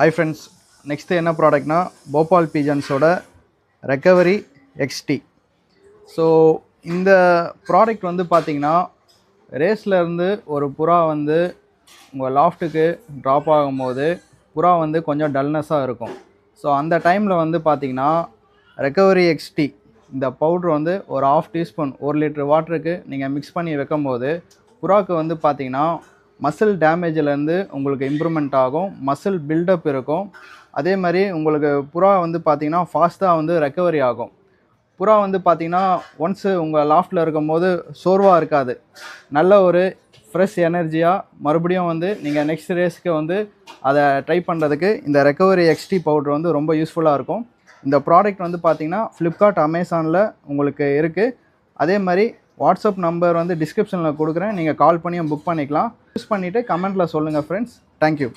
Hi friends next என்ன ப்ராடக்ட்னா போபால் பீஜன்ஸோட ரெக்கவரி எக்ஸ்டி ஸோ இந்த ப்ராடக்ட் வந்து பார்த்தீங்கன்னா ரேஸ்லேருந்து ஒரு புறா வந்து உங்கள் லாஃப்ட்டுக்கு ட்ராப் ஆகும்போது புறா வந்து கொஞ்சம் டல்னஸாக இருக்கும். ஸோ அந்த டைமில் வந்து பார்த்திங்கன்னா ரெக்கவரி எக்ஸ்டி இந்த பவுட்ரு வந்து ஒரு ஆஃப் டீஸ்பூன் ஒரு லிட்டர் வாட்டருக்கு நீங்கள் மிக்ஸ் பண்ணி வைக்கும்போது புறாவுக்கு வந்து பார்த்தீங்கன்னா மசில் டேமேஜிலேருந்து உங்களுக்கு இம்ப்ரூவ்மெண்ட் ஆகும் மசில் பில்டப் இருக்கும். அதே மாதிரி உங்களுக்கு புறா வந்து பார்த்தீங்கன்னா ஃபாஸ்ட்டாக வந்து ரெக்கவரி ஆகும். புறா வந்து பார்த்தீங்கன்னா ஒன்ஸு உங்கள் லாஃப்டில் இருக்கும்போது சோர்வாக இருக்காது. நல்ல ஒரு ஃப்ரெஷ் எனர்ஜியாக மறுபடியும் வந்து நீங்கள் நெக்ஸ்ட் ரேஸ்க்கு வந்து அதை ட்ரை பண்ணுறதுக்கு இந்த ரெக்கவரி எக்ஸ்டி பவுடர் வந்து ரொம்ப யூஸ்ஃபுல்லாக இருக்கும். இந்த ப்ராடக்ட் வந்து பார்த்தீங்கன்னா ஃப்ளிப்கார்ட் அமேசானில் உங்களுக்கு இருக்குது அதே மாதிரி வாட்ஸ்அப் நம்பர் வந்து டிஸ்கிரிப்ஷனில் கொடுக்குறேன். நீங்கள் கால் பண்ணியும் புக் பண்ணிக்கலாம். யூஸ் பண்ணிவிட்டு கமெண்ட்டில் சொல்லுங்கள் ஃப்ரெண்ட்ஸ் தேங்க்யூ